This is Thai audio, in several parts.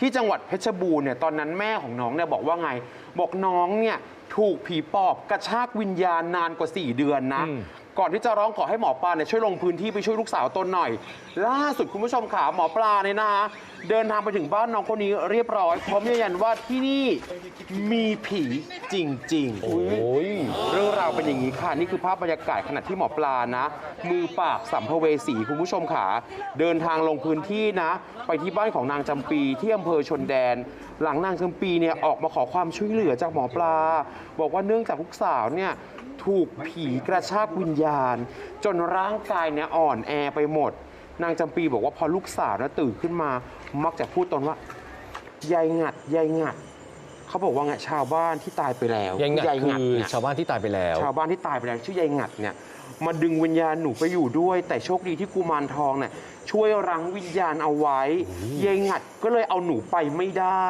ที่จังหวัดเพชรบูรณ์เนี่ยตอนนั้นแม่ของน้องเนี่ยบอกว่าไง บอกน้องเนี่ยถูกผีปอบกระชากวิญญาณนานกว่า 4 เดือนนะ ก่อนที่จะร้องขอให้หมอปลาเนี่ยช่วยลงพื้นที่ไปช่วยลูกสาวตนหน่อย ล่าสุดคุณผู้ชมขาหมอปลาเนี่ยนะฮะเดินทางไปถึงบ้านน้องคนนี้เรียบร้อยพร้อมยืนยันว่าที่นี่มีผีจริงๆ โอ้ยเรื่องราวเป็นอย่างนี้ค่ะ นี่คือภาพบรรยากาศขณะที่หมอปลานะ มือปราบสัมภเวสีคุณผู้ชมขาเดินทางลงพื้นที่นะ ไปที่บ้านของนางจำปีที่อำเภอชนแดน หลังนางจำปีเนี่ยออกมาขอความช่วยเหลือจากหมอปลา บอกว่าเนื่องจากลูกสาวเนี่ย ถูกผีกระชากวิญญาณ จนร่างกายเนี่ยอ่อนแอไปหมด นางจำปีบอกว่าพอลูกสาวนะตื่นขึ้นมา มักจะพูดตนว่ายายงัดยายงัดเขาบอกว่าไงชาวบ้านที่ตายไปแล้วยังไงยายคืงัดอเนี่ยชาวบ้านที่ตายไปแล้ว ชาวบ้านที่ตายไปแล้วชื่อยายงัดเนี่ยมาดึงวิญญาณหนูไปอยู่ด้วย แต่โชคดีที่กุมารทองเนี่ยช่วยรั้งวิญญาณเอาไว้ยายงัดก็เลยเอาหนูไปไม่ได้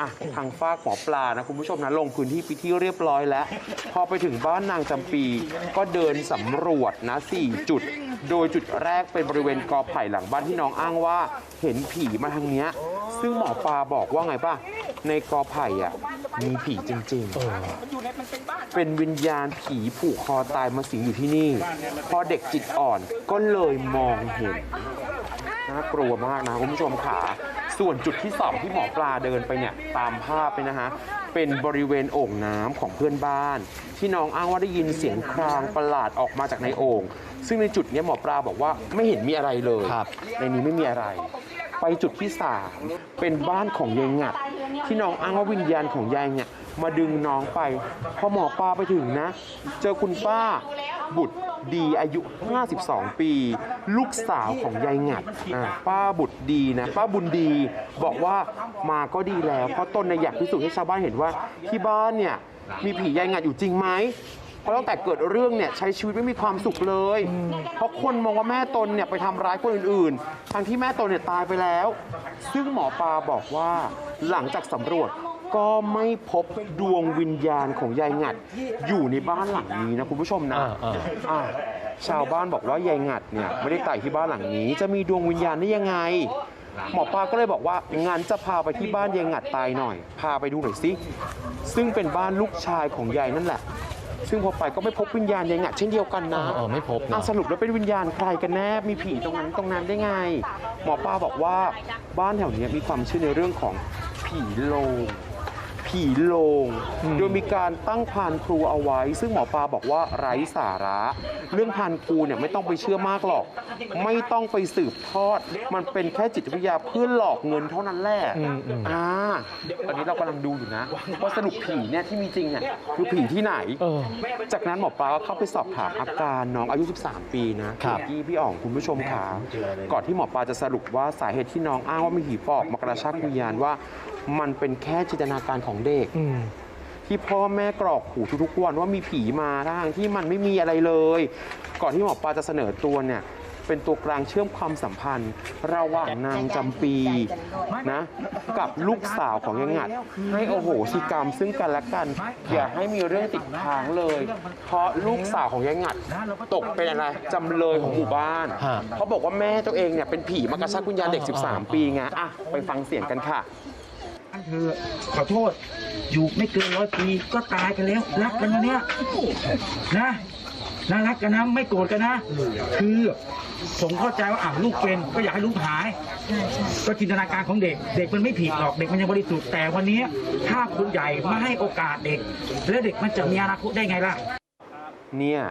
อะทางฝากหมอปลานะคุณผู้ชมนะลงพื้นที่ไปที่เรียบร้อยแล้ว พอไปถึงบ้านนางจำปี ก็เดินสำรวจนะ 4 จุด โดยจุดแรกเป็นบริเวณกอไผ่หลังบ้านที่น้องอ้างว่า เห็นผีมาทางเนี้ย ซึ่งหมอปลาบอกว่าไงป่ะ ในกอไผ่อะมีผีจริง ๆ เป็นวิญญาณผีผูกคอตายมาสิงอยู่ที่นี่ พอเด็กจิตอ่อนก็เลยมองเห็น น่ากลัวมากนะคุณผู้ชมขาส่วนจุดที่สองที่หมอปลาเดินไปเนี่ยตามภาพเลยนะฮะเป็นบริเวณโอ่งน้ำของเพื่อนบ้าน ที่น้องอ้างว่าได้ยินเสียงครางประหลาดออกมาจากในโอ่งซึ่งในจุดเนี้ยหมอปลาบอกว่าไม่เห็นมีอะไรเลยครับในนี้ไม่มีอะไร ไปจุดที่สามเป็นบ้านของยายงัด ที่น้องอ้างว่าวิญญาณของยายเนี่ยมาดึงน้องไป พอหมอปลาไปถึงนะ เจอคุณป้าบุตรดีอายุ 52 ปี ลูกสาวของยายงัดอ่าป้าบุตรดีนะ ป้าบุญดีบอกว่ามาก็ดีแล้ว เพราะตนในอยากพิสูจน์ให้ชาวบ้านเห็นว่าที่บ้านเนี่ยมีผียายงัดอยู่จริงไหม เพราะตั้งแต่เกิดเรื่องเนี่ยใช้ชีวิตไม่มีความสุขเลย เพราะคนมองว่าแม่ตนเนี่ยไปทำร้ายคนอื่นๆ ทั้งที่แม่ตนเนี่ยตายไปแล้ว ซึ่งหมอปลาบอกว่าหลังจากสำรวจก็ไม่พบดวงวิญญาณของยายงัด อยู่ในบ้านหลังนี้นะคุณผู้ชมนะอ่าอ่าอ่าชาวบ้านบอกว่ายายงัดเนี่ยไม่ได้ตายที่บ้านหลังนี้ จะมีดวงวิญญาณได้ยังไง หมอปลาก็เลยบอกว่างั้นจะพาไปที่บ้านยายงัดตายหน่อย พาไปดูหน่อยสิซึ่งเป็นบ้านลูกชายของยายนั่นแหละ ซึ่งพอไปก็ไม่พบวิญญาณยายงัดเช่นเดียวกันนะเออเออไม่พบนะอะสรุปแล้วเป็นวิญญาณใครกันแน่ มีผีตรงนั้นตรงนั้นได้ไง หมอปลาบอกว่าบ้านแถวเนี้ยมีความเชื่อในเรื่องของผีโลง ผีโลงอืมโดยมีการตั้งพานครูเอาไว้ ซึ่งหมอปลาบอกว่าไร้สาระ เรื่องพานครูเนี่ยไม่ต้องไปเชื่อมากหรอก ไม่ต้องไปสืบทอด มันเป็นแค่จิตวิทยาเพื่อหลอกเงินเท่านั้นแหละอืมอืมอ่าตอนนี้เรากำลังดูอยู่นะว่าสรุปผีเนี่ยที่มีจริงเนี่ยคือผีที่ไหนเออจากนั้นหมอปลาก็เข้าไปสอบถามอาการน้องอายุ 13 ปีนะครับพี่พี่อ๋องคุณผู้ชมขาก่อนที่หมอปลาจะสรุปว่าสาเหตุที่น้องอ้างว่ามีผีปอบมากระชากวิญญาณว่า มันเป็นแค่จินตนาการของเด็ก อืม ที่พ่อแม่กรอกหูทุกๆวันว่ามีผีมาทางที่มันไม่มีอะไรเลย ก่อนที่หมอปลาจะเสนอตัวเนี่ย เป็นตัวกลางเชื่อมความสัมพันธ์ ระหว่างนางจำปีนะ กับลูกสาวของยายงัด ให้โอโหสิกรรมซึ่งกันและกัน อย่าให้มีเรื่องติดค้างเลย เพราะลูกสาวของยายงัด ตกเป็นอะไรจำเลยของหมู่บ้านฮะ เขาบอกว่าแม่ตัวเองเนี่ยเป็นผีมากระชากวิญญาณเด็ก 13 ปีไงอะไปฟังเสียงกันค่ะ เธอขอโทษ อยู่ไม่เกินร้อยปีก็ตายกันแล้ว รักกันนะเนี่ยนะนะรักกันนะไม่โกรธกันนะ คือผมเข้าใจว่าอะลูกเป็นก็อยากให้ลูกหาย ก็จินตนาการของเด็ก เด็กมันไม่ผิดหรอกเด็กมันยังบริสุทธิ์แต่วันนี้ถ้าคุณใหญ่ไม่ให้โอกาสเด็ก แล้วเด็กมันจะมีอนาคตได้ไงล่ะ เนี่ย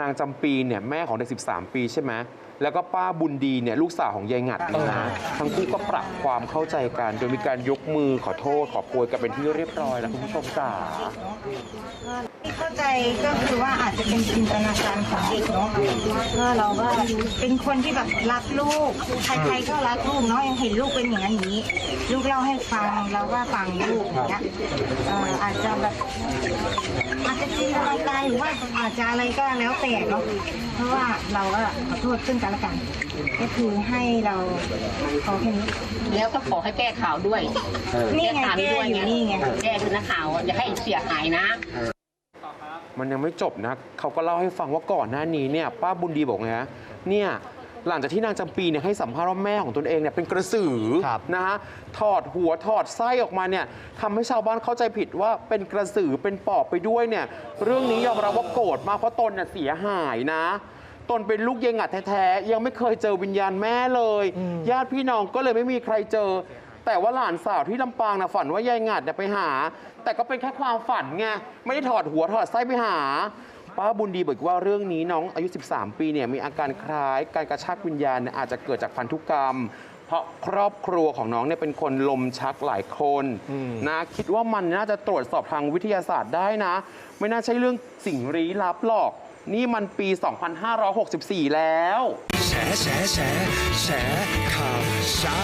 นางจำปีเนี่ยแม่ของเด็ก 13 ปีใช่ไหม แล้วก็ป้าบุญดีเนี่ยลูกสาวของยายงัดเนี่ยนะทั้งคู่ก็ปรับความเข้าใจกันโดยมีการยกมือขอโทษขอโพยกันเป็นที่เรียบร้อยแล้วคุณผู้ชมจ๋าที่เข้า ใจก็คือว่าอาจจะเป็นจินตนาการของเด็กเนาะก็เราก็เป็นคนที่แบบรักลูก ใครๆก็รักลูกเนาะยังเห็นลูกเป็นอย่างนั้นอย่างนี้ ลูกเล่าให้ฟังเราก็ฟังลูกอย่างเงี้ยเอ่ออาจจะแบบอาจจะจินตนาการหรือว่าอาจจะอะไรก็แล้วแต่เนาะเพราะว่าเราก็ขอโทษซึ่งกันและกัน ก็คือให้เราขอแค่นี้แล้วก็ขอให้แก้ข่าวด้วยนี่ไงแก้อยู่นี่ไง แก้คือนักข่าวอะอย่าให้เสียหายนะ มันยังไม่จบนะเขาก็เล่าให้ฟังว่าก่อนหน้านี้เนี่ยป้าบุญดีบอกไงนะเนี่ยหลังจากที่นางจำปีเนี่ยให้สัมภาษณ์ว่าแม่ของตนเองเนี่ยเป็นกระสือครับนะฮะถอดหัวถอดไส้ออกมาเนี่ยทำให้ชาวบ้านเข้าใจผิดว่าเป็นกระสือเป็นปอบไปด้วยเนี่ยเรื่องนี้ยอมรับว่าโกรธมากเพราะตนเนี่ยเสียหายนะ ตนเป็นลูกเยงอัดแท้ๆยังไม่เคยเจอวิญญาณแม่เลย ญาติพี่น้องก็เลยไม่มีใครเจอ แต่ว่าหลานสาวที่ลำปางนะฝันว่ายายงัดเนี่ยไปหา แต่ก็เป็นแค่ความฝันไงไม่ได้ถอดหัวถอดไส้ไปหา ป้าบุญดีบอกว่าเรื่องนี้น้องอายุ 13 ปีเนี่ยมีอาการคล้ายการกระชากวิญญาณเนี่ยอาจจะเกิดจากพันธุกรรม เพราะครอบครัวของน้องเนี่ยเป็นคนลมชักหลายคนนะคิดว่ามันน่าจะตรวจสอบทางวิทยาศาสตร์ได้นะ ไม่น่าใช่เรื่องสิ่งลี้ลับหรอก นี่มันปี 2564 แล้ว แฉแฉแฉแฉข่าวเช้า